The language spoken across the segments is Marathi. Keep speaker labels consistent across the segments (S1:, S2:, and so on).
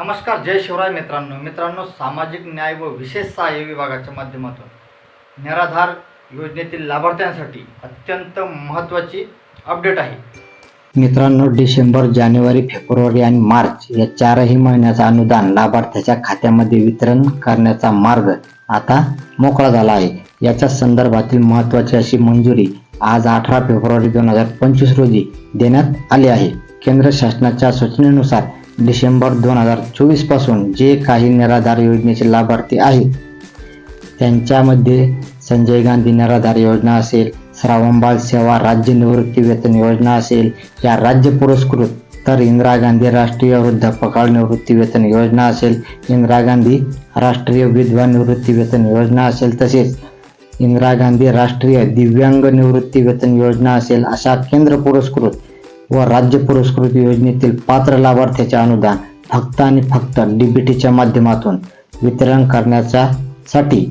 S1: नमस्कार जय शिवराय मित्रांनो मित्रांनो सामाजिक न्याय व विशेष सहाय्य विभागाच्या माध्यमातून निराधार योजनेतील लाभार्थ्यांसाठी अत्यंत महत्त्वाची अपडेट आहे
S2: मित्रांनो डिसेंबर जानेवारी फेब्रुवारी आणि मार्च या चारही महिन्याचं अनुदान लाभार्थ्याच्या खात्यामध्ये वितरण करण्याचा मार्ग आता मोकळा झाला आहे याच्या संदर्भातील महत्त्वाची अशी मंजुरी आज अठरा फेब्रुवारी दोन हजार पंचवीस रोजी देण्यात आली आहे केंद्र शासनाच्या सूचनेनुसार डिसेंबर दोन हजार चोवीसपासून जे काही निराधार योजनेचे लाभार्थी आहेत त्यांच्यामध्ये संजय गांधी निराधार योजना असेल श्रावणबाळ सेवा राज्य निवृत्ती वेतन योजना असेल या राज्य पुरस्कृत तर इंदिरा गांधी राष्ट्रीय वृद्धापकाळ निवृत्ती वेतन योजना असेल इंदिरा गांधी राष्ट्रीय विधवा निवृत्ती वेतन योजना असेल तसेच इंदिरा गांधी राष्ट्रीय दिव्यांग निवृत्ती वेतन योजना असेल अशा केंद्र पुरस्कृत व राज्य पुरस्कृत योजनेतील पात्र लाभार्थ्याचे अनुदान फक्त आणि फक्त डीबीटीच्या माध्यमातून वितरण करण्याच्या साठी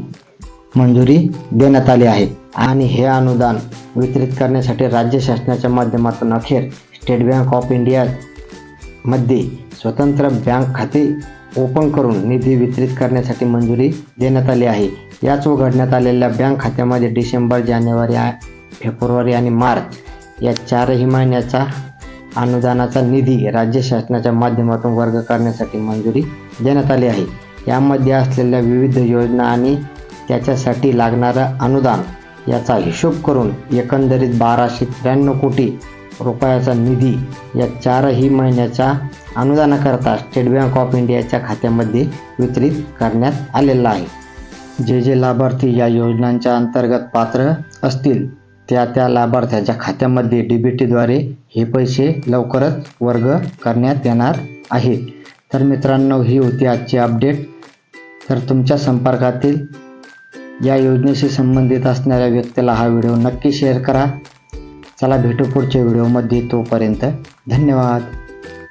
S2: मंजुरी देण्यात आली आहे आणि हे अनुदान वितरित करण्यासाठी राज्य शासनाच्या माध्यमातून अखेर स्टेट बँक ऑफ इंडियामध्ये स्वतंत्र बँक खाते ओपन करून निधी वितरित करण्यासाठी मंजुरी देण्यात आली आहे याच उघडण्यात आलेल्या बँक खात्यामध्ये डिसेंबर जानेवारी फेब्रुवारी आणि मार्च या चारही महिन्याचा अनुदानाचा निधी राज्य शासनाच्या माध्यमातून वर्ग करण्यासाठी मंजुरी देण्यात आली आहे यामध्ये असलेल्या विविध योजना आणि त्याच्यासाठी लागणारं अनुदान याचा हिशोब करून एकंदरीत बाराशे त्र्याण्णव कोटी रुपयाचा निधी या चारही महिन्याच्या अनुदानाकरता स्टेट बँक ऑफ इंडियाच्या खात्यामध्ये वितरित करण्यात आलेला आहे जे जे लाभार्थी या योजनांच्या अंतर्गत पात्र असतील त्या त्या लाभार्थ्याच्या खात्यामध्ये डी बी टीद्वारे हे पैसे लवकरच वर्ग करण्यात येणार आहे तर मित्रांनो ही होती आजची अपडेट तर तुमच्या संपर्कातील या योजनेशी संबंधित असणाऱ्या व्यक्तीला हा व्हिडिओ नक्की शेअर करा चला भेटू पुढच्या व्हिडिओमध्ये तोपर्यंत धन्यवाद